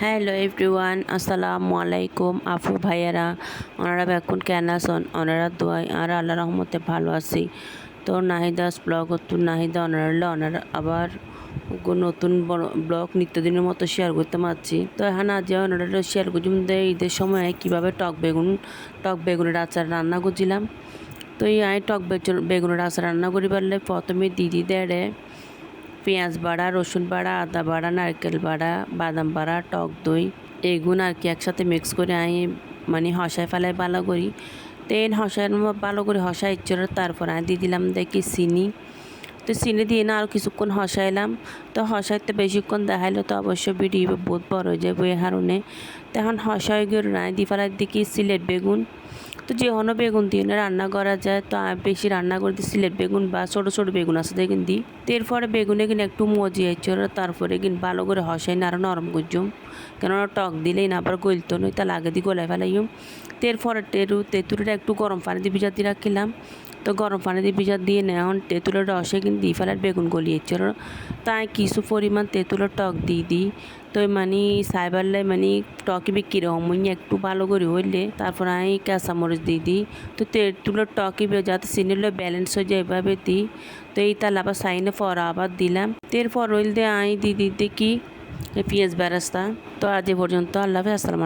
Hello everyone, আসসালামু আলাইকুম আফু ভাইয়ারা। ওনারা এখন কেন আছেন? ওনারা দোয়াই আর আল্লাহ রহমতে ভালো আছি। তো নাহিদাস ব্লগ, তো নাহিদা ওনারা ওনারা আবার নতুন ব্লগ নিত্যদিনের মতো শেয়ার করতে পারছি। তো এখন আজ ওনারা শেয়ার করছি ঈদের সময় কীভাবে টক বেগুন, টক বেগুনের আচার রান্না করছিলাম। তো এই আমি টক বেগুন- বেগুনের আচার রান্না করি পারলে প্রথমে দিদি দেড়ে পেঁয়াজ বাড়া, রসুন বাড়া, আদা বাড়া, নারকেল বাড়া, বাদাম বাড়া, টক দই এগুলো আর কি একসাথে মিক্স করে আমি মানে হসায় ফেলায় ভালো করি। তেল হসায় ভালো করে হসায় ইচ্ছর তারপর আমি দিয়ে দিলাম দেখি চিনি। তো চিনি দিয়ে না আরও কিছুক্ষণ হসাইলাম। তো হসাইতে বেশিক্ষণ দেখাইলে তো অবশ্য ভিডিও বহুত বড় হয়ে যাবে এই কারণে। তখন হসাই গিয়ে রায় দিয়ে ফেলার দিকে সিলেট বেগুন। তো যে হনো বেগুন দিয়ে না রান্না করা যায়, তো বেশি রান্না করে দিই সিলেট বেগুন বা ছোটো ছোটো বেগুন আছে দেখুন দিই তো এরপরে বেগুনে কিনে একটু মজিয়ে চল তারপরে কিন্তু ভালো করে হসাই না আরও নরম করছুম কেননা টক দিলেই না, আবার গলতো নই তা লাগে দিয়ে গলায় ফেলাইম তো এরপরে টেরু তেঁতুলটা একটু গরম পানি দিয়ে ভিজা দিয়ে রাখিলাম। তো গরম পানি দিয়ে ভিজা দিয়ে নেয় এখন তেঁতুলের রসে কিন্তু দিয়ে ফেলার বেগুন গলিয়েছিল তাই কিছু পরিমাণ তেঁতুলের টক দিয়ে দিই। তো মানে সাইবার সাইবারলে মানে টকি বিক্রি হম একটু ভালো করে হইলে, তারপর আমি কাঁচামরিচ দিয়ে দিই। তো তেঁতুলের টকি যাতে চিনিলে ব্যালেন্স হয়ে যায় এভাবে দিই। তো এই তাহলে আবার সাইনে পর আবার দিলাম। এরপর হইল দিয়ে আমি দিদি দেখি পেঁয়াজ বেরাস্তা। তো আজ পর্যন্ত আল্লাহ আসসালাম